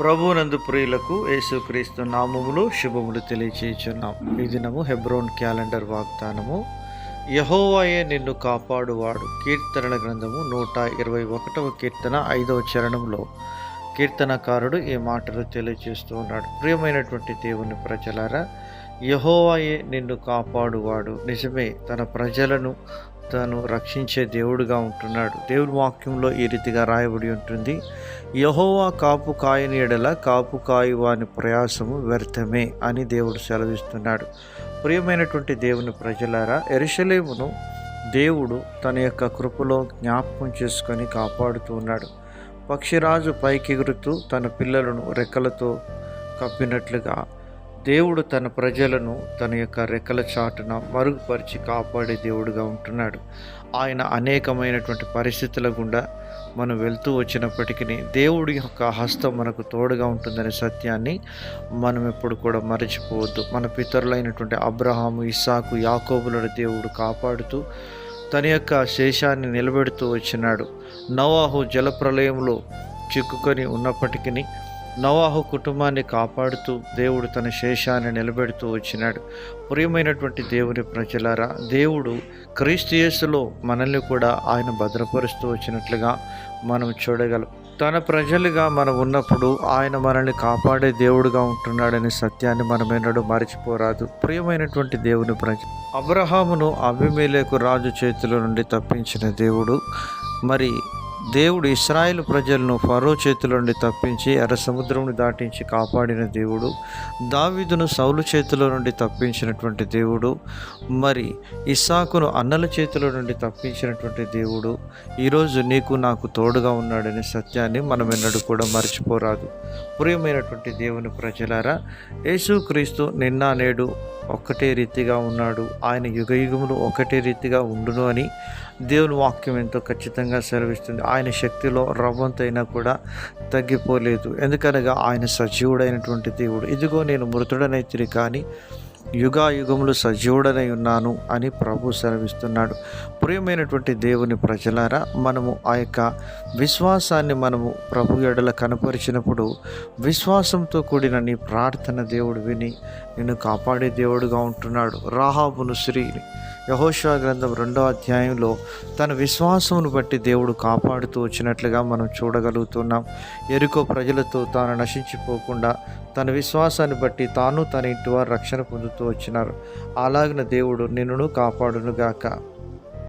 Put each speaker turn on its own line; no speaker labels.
ప్రభునందు ప్రియులకు యేసుక్రీస్తు నామములు శుభములు తెలియచేయుచున్నాం. ఈ దినము హెబ్రోన్ క్యాలెండర్ వాగ్దానము. యహోవాయే నిన్ను కాపాడువాడు. కీర్తనల గ్రంథము నూట ఇరవై ఒకటవ కీర్తన ఐదవ చరణంలో కీర్తనకారుడు ఈ మాటలు తెలియజేస్తూ ఉన్నాడు. ప్రియమైనటువంటి దేవుని ప్రజలారా యహోవాయే నిన్ను కాపాడువాడు. నిజమే తన ప్రజలను తను రక్షించే దేవుడుగా ఉంటున్నాడు. దేవుడి వాక్యంలో ఈ రీతిగా రాయబడి ఉంటుంది. యహోవా కాపు కాయని ఎడల కాపు కాయు వాని ప్రయాసము వ్యర్థమే అని దేవుడు సెలవిస్తున్నాడు. ప్రియమైనటువంటి దేవుని ప్రజలారా ఎరుషలేమును దేవుడు తన యొక్క కృపలో జ్ఞాపకం చేసుకొని కాపాడుతూ ఉన్నాడు. పక్షిరాజు పైకెగురుతూ తన పిల్లలను రెక్కలతో కప్పినట్లుగా దేవుడు తన ప్రజలను తన యొక్క రెక్కల చాటున మరుగుపరిచి కాపాడే దేవుడుగా ఉంటున్నాడు. ఆయన అనేకమైనటువంటి పరిస్థితుల గుండా మనం వెళ్తూ వచ్చినప్పటికీ దేవుడి యొక్క హస్తం మనకు తోడుగా ఉంటుందనే సత్యాన్ని మనం ఎప్పుడు కూడా మరచిపోవద్దు. మన పితరులైనటువంటి అబ్రహాము ఇస్సాకు యాకోబులను దేవుడు కాపాడుతూ తన యొక్క శేషాన్ని నిలబెడుతూ వచ్చినాడు. నవాహు జలప్రలయంలో చిక్కుకొని ఉన్నప్పటికీ నవాహు కుటుంబాన్ని కాపాడుతూ దేవుడు తన శేషాన్ని నిలబెడుతూ వచ్చినాడు. ప్రియమైనటువంటి దేవుని ప్రజలారా దేవుడు క్రీస్తుయేసులో మనల్ని కూడా ఆయన భద్రపరుస్తూ వచ్చినట్లుగా మనం చూడగలం. తన ప్రజలుగా మనం ఉన్నప్పుడు ఆయన మనల్ని కాపాడే దేవుడుగా ఉంటున్నాడనే సత్యాన్ని మనం ఎన్నడూ మరచిపోరాదు. ప్రియమైనటువంటి దేవుని ప్రజ అబ్రహామును అభిమేలేకు రాజు చేతుల నుండి తప్పించిన దేవుడు మరి దేవుడు ఇస్రాయేల్ ప్రజలను ఫరో చేతిలో నుండి తప్పించి ఎర్ర సముద్రంను దాటించి కాపాడిన దేవుడు దావీదును సౌలు చేతిలో నుండి తప్పించినటువంటి దేవుడు మరి ఇస్సాకును అన్నల చేతిలో నుండి తప్పించినటువంటి దేవుడు ఈరోజు నీకు నాకు తోడుగా ఉన్నాడనే సత్యాన్ని మనం ఎన్నడూ కూడా మర్చిపోరాదు. ప్రియమైనటువంటి దేవుని ప్రజలారా యేసుక్రీస్తు నిన్న నేడు ఒక్కటే రీతిగా ఉన్నాడు. ఆయన యుగ యుగములు ఒకటే రీతిగా ఉండును అని దేవుని వాక్యం ఎంతో ఖచ్చితంగా సెలవిస్తుంది. ఆయన శక్తిలో రవ్వంతైనా కూడా తగ్గిపోలేదు. ఎందుకనగా ఆయన సజీవుడైనటువంటి దేవుడు. ఇదిగో నేను మృతుడనైతిరి కానీ యుగాయుగములు సజీవుడనై ఉన్నాను అని ప్రభు సెలవిస్తున్నాడు. ప్రియమైనటువంటి దేవుని ప్రజలారా మనము ఆ యొక్క విశ్వాసాన్ని మనము ప్రభు ఎడల కనపరిచినప్పుడు విశ్వాసంతో కూడిన నీ ప్రార్థన దేవుడు విని నిన్ను కాపాడే దేవుడుగా ఉంటున్నాడు. రాహాబును శ్రీని యహోషా గ్రంథం రెండో అధ్యాయంలో తన విశ్వాసమును బట్టి దేవుడు కాపాడుతూ వచ్చినట్లుగా మనం చూడగలుగుతున్నాం. ఎరుకో ప్రజలతో తాను నశించిపోకుండా తన విశ్వాసాన్ని బట్టి తాను తన ఇంటి వారు రక్షణ పొందుతూ వచ్చినారు. అలాగిన దేవుడు నిన్నును కాపాడునుగాక.